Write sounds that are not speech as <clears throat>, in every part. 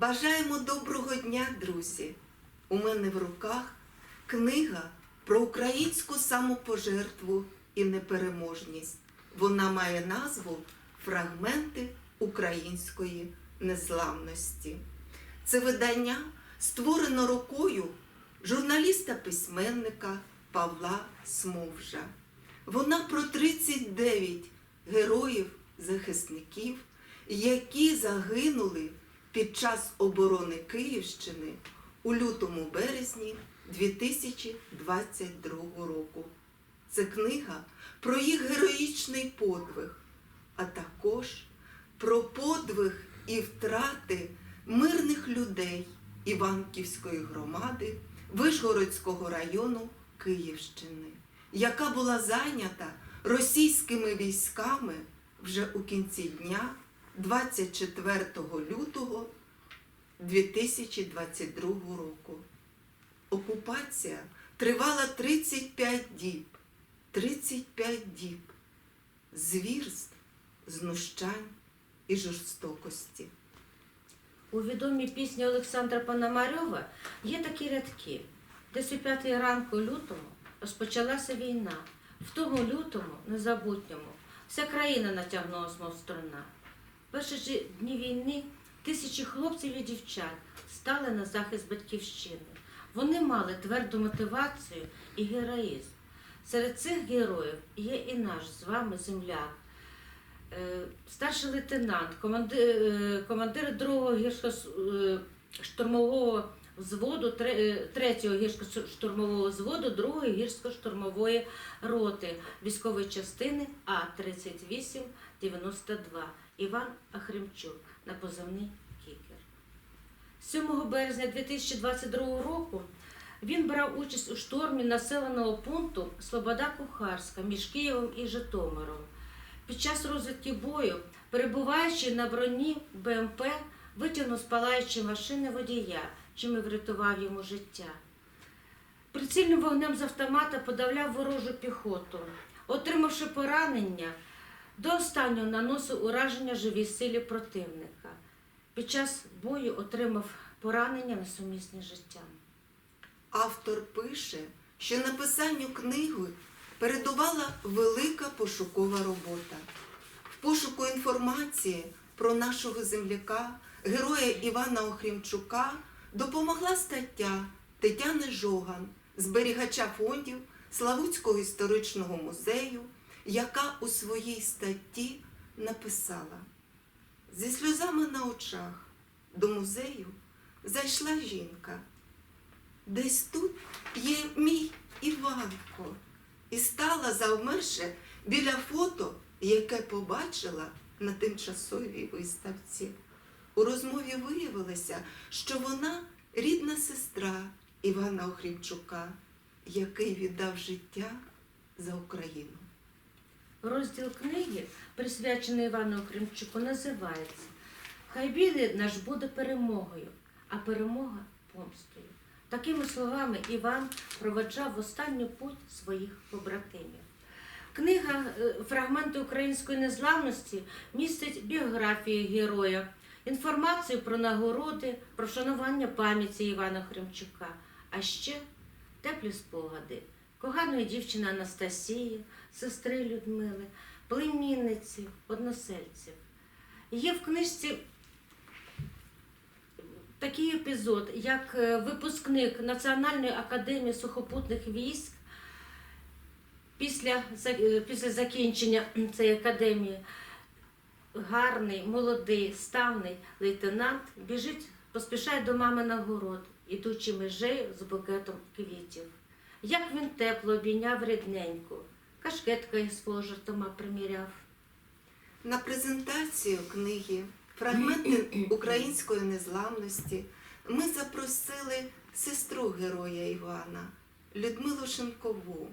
Бажаємо доброго дня, друзі! У мене в руках книга про українську самопожертву і непереможність. Вона має назву Фрагменти української незламності. Це видання створено рукою журналіста-письменника Павла Смовжа. Вона про 39 героїв-захисників, які загинули під час оборони Київщини у лютому березні 2022 року. Це книга про їх героїчний подвиг, а також про подвиг і втрати мирних людей Іванківської громади Вишгородського району Київщини, яка була зайнята російськими військами вже у кінці дня 24 лютого 2022 року. Окупація тривала 35 діб. 35 діб звірств, знущань і жорстокості. У відомій пісні Олександра Пономарьова є такі рядки. Десь у п'ятій ранку лютому розпочалася війна. В тому лютому, незабутньому, вся країна натягнулась, мов струна. Перші ж дні війни тисячі хлопців і дівчат стали на захист батьківщини. Вони мали тверду мотивацію і героїзм. Серед цих героїв є і наш з вами земляк, Е, старший лейтенант, командир, е, командир другого гірсько-штурмового взводу, 3-го гірсько-штурмового взводу, 2-ї гірсько-штурмової роти військової частини А-38-92 Іван Ахремчук на позивний Кікер. 7 березня 2022 року він брав участь у штурмі населеного пункту Слобода Кухарська між Києвом і Житомиром. Під час розвідки бою, перебуваючи на броні БМП, витягнув з палаючої машини водія, чим і врятував йому життя. Прицільним вогнем з автомата подавляв ворожу піхоту. Отримавши поранення, до останнього наносив ураження живій силі противника. Під час бою отримав поранення несумісні з життям. Автор пише, що написанню книги передувала велика пошукова робота. В пошуку інформації про нашого земляка, героя Івана Охрімчука, допомогла стаття Тетяни Жоган, зберігача фондів Славутського історичного музею, яка у своїй статті написала: зі сльозами на очах до музею зайшла жінка. Десь тут є мій Іванко і стала завмерше біля фото, яке побачила на тимчасовій виставці. У розмові виявилося, що вона рідна сестра Івана Охрімчука, який віддав життя за Україну. Розділ книги, присвячений Івану Кримчуку, називається Хай білий наш буде перемогою, а перемога помстою. Такими словами Іван проведжав останню путь своїх побратимів. Книга е, Фрагменти української незламності містить біографію героя, інформацію про нагороди, про вшанування пам'яті Івана Хремчука, а ще теплі спогади коханої дівчини Анастасії, сестри Людмили, племінниці, односельців. Є в книжці такий епізод, як е, випускник Національної академії сухопутних військ після, е, після закінчення <clears throat> цієї академії гарний, молодий, ставний лейтенант біжить, поспішає до мами на город, ідучи межею з букетом квітів. Як він тепло обійняв рідненьку, кашкетка із свого жартома приміряв. На презентацію книги Фрагменти <clears throat> української незламності ми запросили сестру героя Івана Людмилу Шенкову.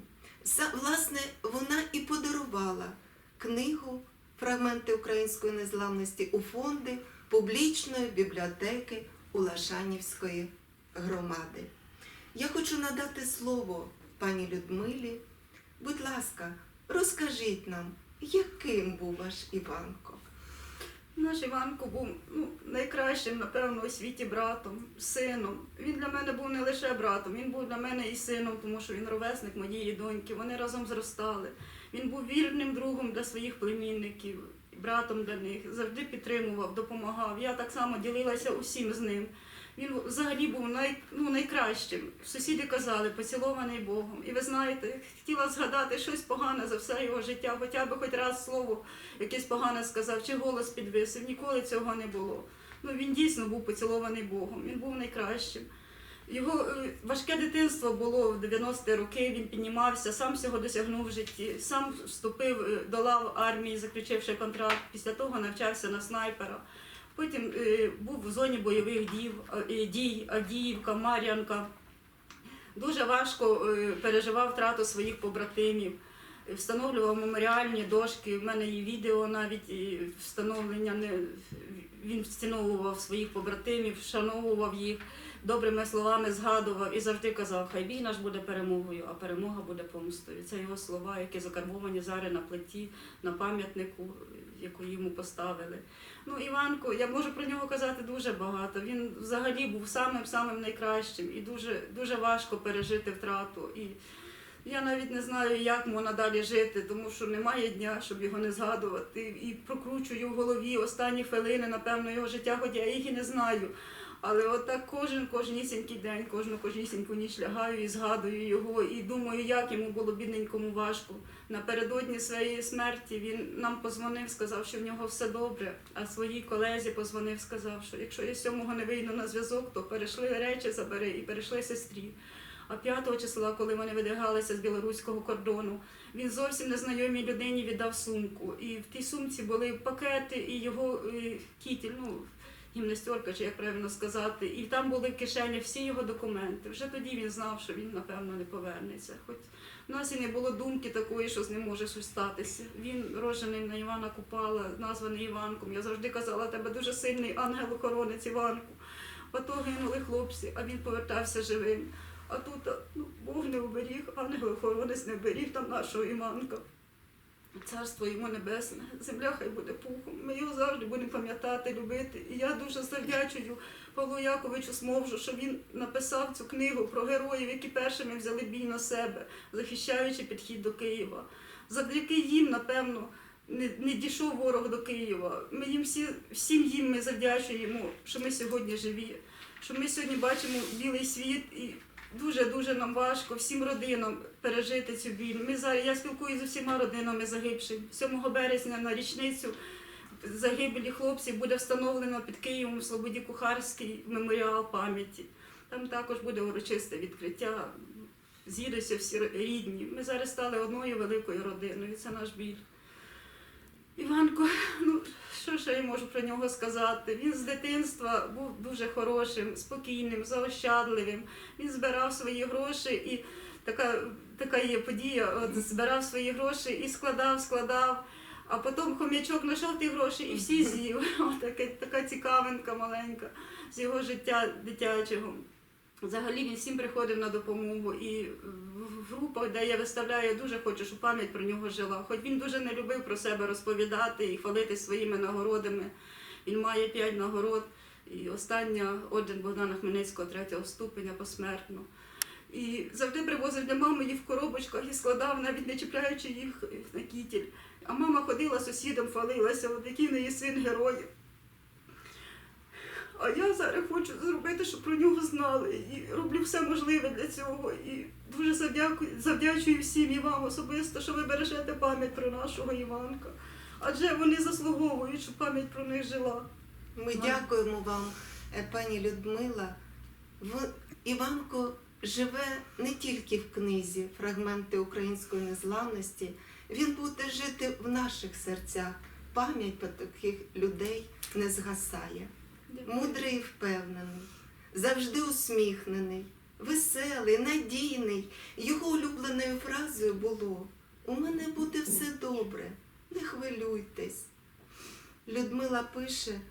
За- Власне, вона і подарувала книгу Фрагменти української незламності у фонди публічної бібліотеки Улашанівської громади. Я хочу надати слово пані Людмилі. Будь ласка, розкажіть нам, яким був ваш Іванко? Наш Іванко був ну, найкращим, напевно, у світі братом, сином. Він для мене був не лише братом, він був для мене і сином, тому що він ровесник моєї доньки. Вони разом зростали. Він був вірним другом для своїх племінників, братом для них, завжди підтримував, допомагав. Я так само ділилася усім з ним. Він взагалі був най, ну, найкращим. Сусіди казали, поцілований Богом. І ви знаєте, хотіла згадати щось погане за все його життя, хоча б хоч раз слово якесь погане сказав, чи голос підвисив. Ніколи цього не було. Ну він дійсно був поцілований Богом, він був найкращим. Його е, важке дитинство було в 90-ті роки, він піднімався, сам всього досягнув в житті, сам вступив е, до лав армії, заключивши контракт. Після того навчався на снайпера. Потім е, був в зоні бойових дій, е, дій Авдіївка, Мар'янка. Дуже важко е, переживав втрату своїх побратимів, встановлював меморіальні дошки. В мене є відео навіть і встановлення. Не, він встановлював своїх побратимів, вшановував їх, добрими словами згадував і завжди казав, хай бій наш буде перемогою, а перемога буде помстою. Це його слова, які закарбовані зараз на плиті, на пам'ятнику, яку йому поставили. Ну, Іванко, я можу про нього казати дуже багато. Він взагалі був самим самим найкращим і дуже, дуже важко пережити втрату. І я навіть не знаю, як можна далі жити, тому що немає дня, щоб його не згадувати. І прокручую в голові останні хвилини, напевно, його життя, хоча я їх і не знаю. Але отак кожен кожнісінький день, кожну кожнісіньку ніч лягаю і згадую його, і думаю, як йому було бідненькому важко. Напередодні своєї смерті він нам позвонив, сказав, що в нього все добре. А своїй колезі позвонив, сказав, що якщо я сьомого не вийду на зв'язок, то перейшли речі забери і перейшли сестрі. А 5 числа, коли вони видвигалися з білоруського кордону, він зовсім незнайомій людині віддав сумку. І в тій сумці були пакети і його е, кітель, ну, гімнастерка, чи як правильно сказати. І там були в кишені всі його документи. Вже тоді він знав, що він, напевно, не повернеться. Хоч у нас і не було думки такої, що з ним може щось статися. Він рожений на Івана Купала, названий Іванком. Я завжди казала, тебе дуже сильний ангел-охоронець Іванку. Ото гинули хлопці, а він повертався живим. А тут ну, Бог не оберіг, ангел-охоронець не оберіг там нашого Іванка. Царство йому небесне, земля хай буде пухом. Ми його завжди будемо пам'ятати, любити. І я дуже завдячую Павлу Яковичу Смовжу, що він написав цю книгу про героїв, які першими взяли бій на себе, захищаючи підхід до Києва. Завдяки їм, напевно, не, не дійшов ворог до Києва. Ми їм всі, всім їм ми завдячуємо, що ми сьогодні живі, що ми сьогодні бачимо білий світ і дуже дуже нам важко всім родинам пережити цю біль. Ми зараз я спілкуюся з усіма родинами загибших. 7 березня на річницю загибелі хлопців буде встановлено під Києвом в Слободі Кухарський меморіал пам'яті. Там також буде урочисте відкриття. З'їдуться всі рідні. Ми зараз стали одною великою родиною. Це наш біль. Іванко, ну що ще я можу про нього сказати? Він з дитинства був дуже хорошим, спокійним, заощадливим. Він збирав свої гроші і така, така є подія, от збирав свої гроші і складав, складав. А потім хом'ячок знайшов ті гроші і всі з'їв. <laughs> Отака, така цікавинка маленька з його життя дитячого. Взагалі він всім приходив на допомогу і в групах, де я виставляю, я дуже хочу, щоб пам'ять про нього жила. Хоч він дуже не любив про себе розповідати і хвалити своїми нагородами. Він має п'ять нагород. І остання орден Богдана Хмельницького третього ступеня посмертно. І завжди привозив для мами їх в коробочках і складав, навіть не чіпляючи їх на кітель. А мама ходила сусідам, хвалилася, от який неї син герой. А я зараз хочу зробити, щоб про нього знали. І роблю все можливе для цього. І дуже завдякую, завдячую всім і вам особисто, що ви бережете пам'ять про нашого Іванка. Адже вони заслуговують, щоб пам'ять про них жила. Ми дякуємо вам, е, пані Людмила. В Іванко живе не тільки в книзі Фрагменти української незламності. Він буде жити в наших серцях. Пам'ять про таких людей не згасає. Мудрий і впевнений, завжди усміхнений, веселий, надійний. Його улюбленою фразою було У мене буде все добре, не хвилюйтесь. Людмила пише: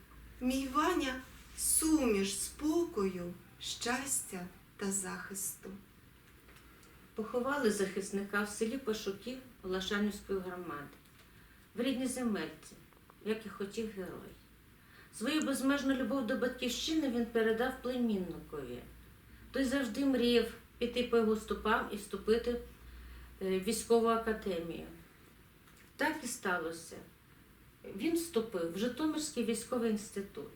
Мій Ваня суміш спокою, щастя та захисту. Поховали захисника в селі Пашуків Лашанівської громади, в рідній земельці, як і хотів герой. Свою безмежну любов до батьківщини він передав племінникові. Той завжди мріяв піти по його стопам і вступити е, в військову академію. Так і сталося. Він вступив в Житомирський військовий інститут,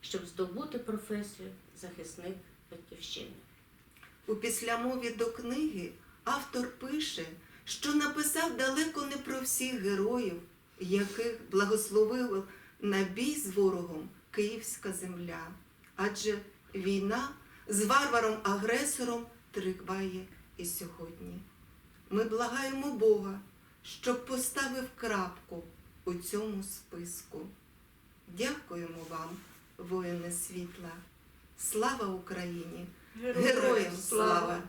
щоб здобути професію захисник батьківщини. У післямові до книги автор пише, що написав далеко не про всіх героїв, яких благословила на бій з ворогом київська земля. Адже війна з варваром-агресором триває і сьогодні. Ми благаємо Бога, щоб поставив крапку у цьому списку. Дякуємо вам, воїни світла. Слава Україні! Героям слава!